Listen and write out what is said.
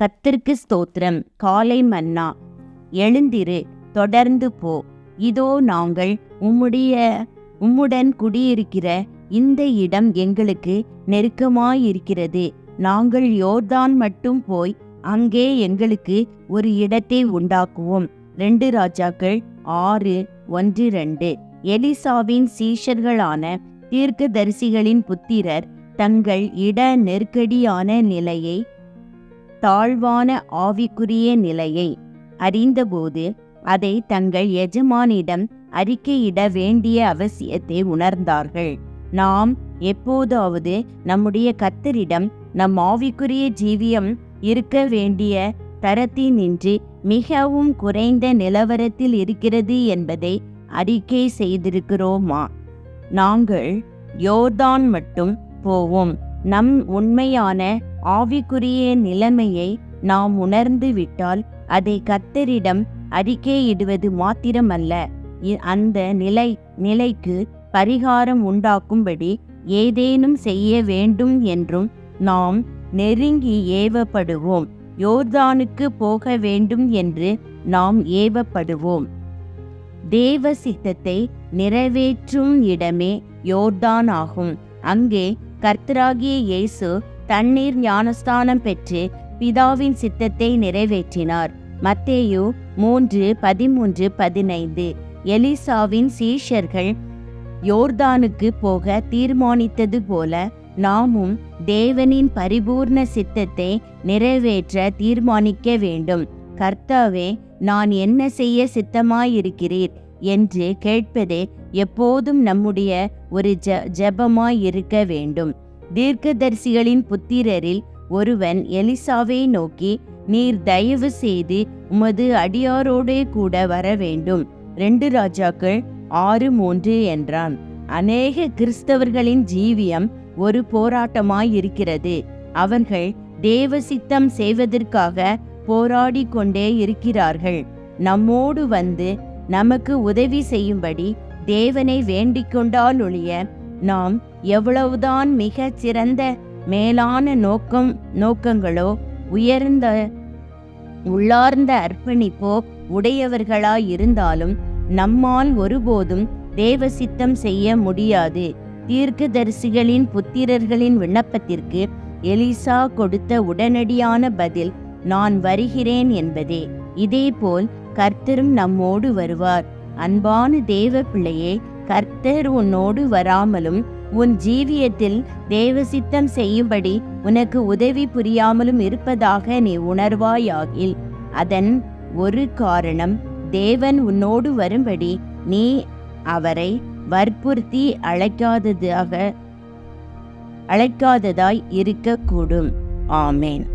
கத்திற்கு ஸ்தோத்திரம். காலை மன்னா எழுந்திரு தொடர்ந்து போ. இதோ நாங்கள் உம்முடைய உம்முடன் குடியிருக்கிற இந்த இடம் எங்களுக்கு நெருக்கமாயிருக்கிறது. நாங்கள் யோர்தான் மட்டும் போய் அங்கே எங்களுக்கு ஒரு இடத்தை உண்டாக்குவோம். ரெண்டு ராஜாக்கள் ஆறு ஒன்று ரெண்டு. எலிசாவின் சீஷர்களான தீர்க்கதரிசிகளின் புத்திரர் தங்கள் இட நெருக்கடியான நிலையை தாழ்வான ஆவிக்குரிய நிலையை அறிந்தபோது அதை தங்கள் எஜமானிடம் அறிக்கையிட வேண்டிய அவசியத்தை உணர்ந்தார்கள். நாம் எப்போதாவது நம்முடைய கத்தரிடம் நம் ஆவிக்குரிய ஜீவியம் இருக்க வேண்டிய தரத்தினின்று மிகவும் குறைந்த நிலவரத்தில் இருக்கிறது என்பதை அறிக்கை செய்திருக்கிறோமா? நாங்கள் யோர்தான் மட்டும் போவோம். நம் உண்மையான ஆவிக்குரிய நிலைமையை நாம் உணர்ந்து விட்டால் அதை கத்தரிடம் அறிக்கையிடுவது மாத்திரமல்ல. அந்த நிலை நிலைக்கு பரிகாரம் உண்டாக்கும்படி ஏதேனும் செய்ய வேண்டும் என்றும் நாம் நெருங்கி ஏவப்படுவோம். யோர்தானுக்கு போக வேண்டும் என்று நாம் ஏவப்படுவோம். தேவ சித்தத்தை நிறைவேற்றும் இடமே யோர்தான் ஆகும். அங்கே கர்த்தராகிய இயேசு தண்ணீர் ஞானஸ்தானம் பெற்று பிதாவின் சித்தத்தை நிறைவேற்றினார். மத்தேயு மூன்று பதிமூன்று பதினைந்து. எலிசாவின் சீஷர்கள் யோர்தானுக்கு போக தீர்மானித்தது போல நாமும் தேவனின் பரிபூர்ண சித்தத்தை நிறைவேற்ற தீர்மானிக்க வேண்டும். கர்த்தாவே நான் என்ன செய்ய சித்தமாயிருக்கிறீர்? என்று கேட்பதே எப்போதும் நம்முடைய ஒரு ஜ ஜபமாயிருக்க வேண்டும். தீர்க்கதரிசிகளின் புத்திரரில் ஒருவன் எலிசாவை நோக்கி நீர் தயவு செய்து உமது அடியாரோடே கூட வர வேண்டும் ரெண்டு ராஜாக்கள் ஆறு மூன்று என்றான். அநேக கிறிஸ்தவர்களின் ஜீவியம் ஒரு போராட்டமாய் இருக்கிறது அவர்கள் தேவ சித்தம் செய்வதற்காக போராடி கொண்டே இருக்கிறார்கள். நம்மோடு வந்து நமக்கு உதவி செய்யும்படி தேவனை வேண்டிக் கொண்டால் ஒழிய நாம் எவ்வளவுதான் மிகச் சிறந்த மேலான நோக்கம் நோக்கங்களோ உயர்ந்த உள்ளார்ந்த அர்ப்பணிப்போ உடையவர்களாய் இருந்தாலும் நம்மால் ஒருபோதும் தேவ சித்தம் செய்ய முடியாது. தீர்க்கதரிசிகளின் புத்திரர்களின் விண்ணப்பத்திற்கு எலிசா கொடுத்த உடனடியான பதில் நான் வருகிறேன் என்பதே. இதேபோல் கர்த்தரும் நம்மோடு வருவார். அன்பான தேவ பிள்ளையே கர்த்தர் உன்னோடு வராமலும் உன் ஜீவியத்தில் தேவசித்தம் செய்யும்படி உனக்கு உதவி புரியாமலும் இருப்பதாக நீ உணர்வாயாகில். அதன் ஒரு காரணம் தேவன் உன்னோடு வரும்படி நீ அவரை வற்புறுத்தி அழைக்காததாக அழைக்காததாய் இருக்கக்கூடும். ஆமேன்.